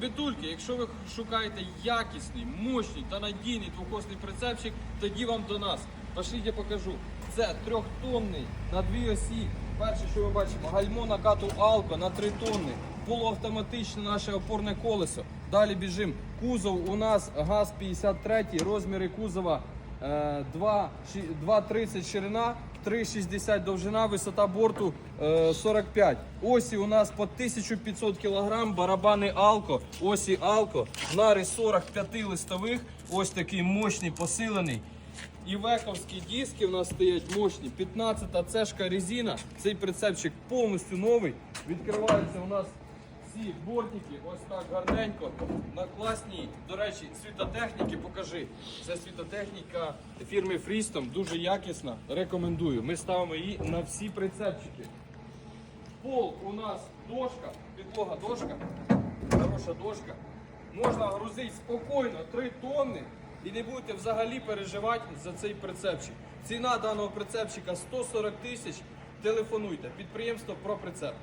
Ребятульки, якщо ви шукаєте якісний, мощний та надійний двохосний прицепчик, тоді вам до нас. Пошліть, я покажу. Це трьохтонний на дві осі. Перше, що ми бачимо, гальмо накату Алко на 3 тонни. Полуавтоматичне наше опорне колесо. Далі біжимо. Кузов у нас ГАЗ 53, розміри кузова 2 ші- 2,30 ширина, 3,60 довжина, висота борту е, 45. Осі у нас по 1500 кг, барабани Алко, осі Алко, нари 45 листових, ось такий мощний посилений. І вековські диски у нас стоять мощні. 15-та цешка резина. Цей прицепчик повністю новий. Відкриваються у нас всі бортики, ось так гарненько. На класній, до речі, світотехніки покажи. Це світотехніка фірми Freestom, дуже якісна. Рекомендую. Ми ставимо її на всі прицепчики. Пол у нас дошка, підлога дошка, хороша дошка. Можна грузити спокійно 3 тонни і не будете взагалі переживати за цей прицепчик. Ціна даного прицепчика 140 тисяч. Телефонуйте. Підприємство про прицеп.